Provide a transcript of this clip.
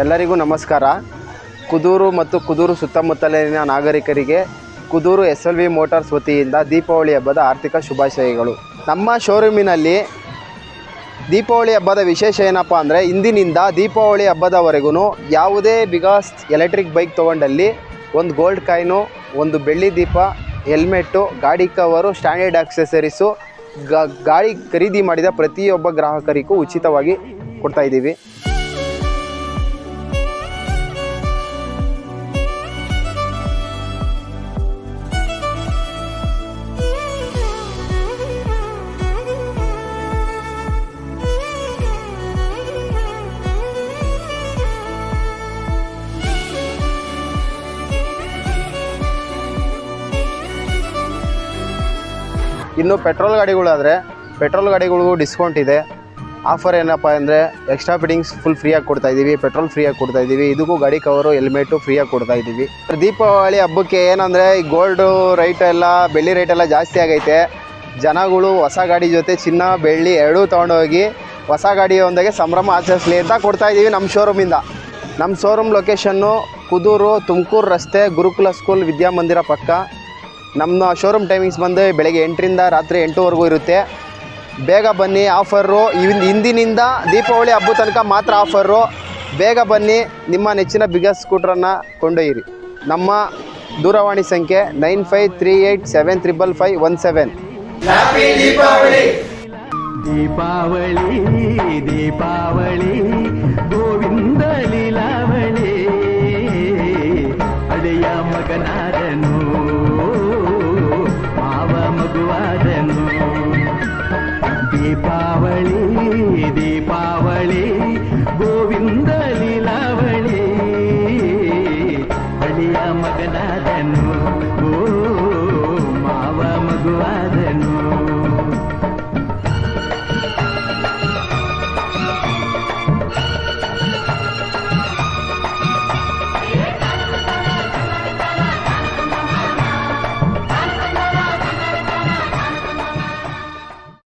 ಎಲ್ಲರಿಗೂ ನಮಸ್ಕಾರ. ಕುದೂರು ಮತ್ತು ಕುದೂರು ಸುತ್ತಮುತ್ತಲಿನ ನಾಗರಿಕರಿಗೆ Kudur S L V motors ವತಿಯಿಂದ ದೀಪಾವಳಿ ಹಬ್ಬದ ಆರ್ಥಿಕ ಶುಭಾಶಯಗಳು. ನಮ್ಮ ಶೋರೂಮಿನಲ್ಲಿ ದೀಪಾವಳಿ ಹಬ್ಬದ ವಿಶೇಷ ಏನಪ್ಪ ಅಂದರೆ ಇಂದಿನಿಂದ ದೀಪಾವಳಿ ಹಬ್ಬದವರೆಗೂ ಯಾವುದೇ ಬಿಗಾಸ್ ಎಲೆಕ್ಟ್ರಿಕ್ ಬೈಕ್ ತೊಗೊಂಡಲ್ಲಿ ಒಂದು ಗೋಲ್ಡ್ ಕಾಯಿನು, ಒಂದು ಬೆಳ್ಳಿ ದೀಪ, ಹೆಲ್ಮೆಟ್ಟು, ಗಾಡಿ ಕವರು, ಸ್ಟ್ಯಾಂಡರ್ಡ್ ಆಕ್ಸೆಸರೀಸು ಗಾಡಿ ಖರೀದಿ ಮಾಡಿದ ಪ್ರತಿಯೊಬ್ಬ ಗ್ರಾಹಕರಿಗೂ ಉಚಿತವಾಗಿ ಕೊಡ್ತಾ ಇನ್ನು ಪೆಟ್ರೋಲ್ ಗಾಡಿಗಳಾದರೆ ಪೆಟ್ರೋಲ್ ಗಾಡಿಗಳಿಗೂ ಡಿಸ್ಕೌಂಟ್ ಇದೆ. ಆಫರ್ ಏನಪ್ಪ ಅಂದರೆ ಎಕ್ಸ್ಟ್ರಾ ಫಿಟ್ಟಿಂಗ್ಸ್ ಫುಲ್ ಫ್ರೀಯಾಗಿ ಕೊಡ್ತಾ ಇದ್ದೀವಿ ಪೆಟ್ರೋಲ್ ಫ್ರೀಯಾಗಿ ಕೊಡ್ತಾ ಇದ್ದೀವಿ ಇದಕ್ಕೂ ಗಾಡಿ ಕವರು ಹೆಲ್ಮೆಟು ಫ್ರೀಯಾಗಿ ಕೊಡ್ತಾ ಇದ್ದೀವಿ ದೀಪಾವಳಿ ಹಬ್ಬಕ್ಕೆ ಏನಂದರೆ ಈ ಗೋಲ್ಡು ರೈಟ್ ಎಲ್ಲ, ಬೆಳ್ಳಿ ರೇಟ್ ಎಲ್ಲ ಜಾಸ್ತಿ ಆಗೈತೆ. ಜನಗಳು ಹೊಸ ಗಾಡಿ ಜೊತೆ ಚಿನ್ನ, ಬೆಳ್ಳಿ ಎರಡೂ ತೊಗೊಂಡೋಗಿ ಹೊಸ ಗಾಡಿಯೊಂದಿಗೆ ಸಂಭ್ರಮ ಆಚರಿಸಲಿ ಅಂತ ಕೊಡ್ತಾ ಇದ್ದೀವಿ ನಮ್ಮ ಶೋರೂಮಿಂದ ನಮ್ಮ ಶೋರೂಮ್ ಲೊಕೇಶನ್ನು ಕುದೂರು, ತುಮಕೂರು ರಸ್ತೆ, ಗುರುಕುಲ ಸ್ಕೂಲ್ ವಿದ್ಯಾಮಂದಿರ ಪಕ್ಕ. ನಮ್ಮ ಶೋರೂಮ್ ಟೈಮಿಂಗ್ಸ್ ಬಂದು ಬೆಳಗ್ಗೆ ಎಂಟರಿಂದ ರಾತ್ರಿ ಎಂಟುವರೆಗೂ ಇರುತ್ತೆ. ಬೇಗ ಬನ್ನಿ ಆಫರು ಇವಿಂದ ಹಿಂದಿನಿಂದ ದೀಪಾವಳಿ ಹಬ್ಬ ತನಕ ಮಾತ್ರ ಆಫರು ಬೇಗ ಬನ್ನಿ ನಿಮ್ಮ ನೆಚ್ಚಿನ ಬಿಗ್ಗೆಸ್ಟ್ ಸ್ಕೂಟ್ರನ್ನು ಕೊಂಡೊಯ್ಯಿರಿ. ನಮ್ಮ ದೂರವಾಣಿ ಸಂಖ್ಯೆ nine five three eight seven triple five one seven. Deepavali Deepavali. ये बात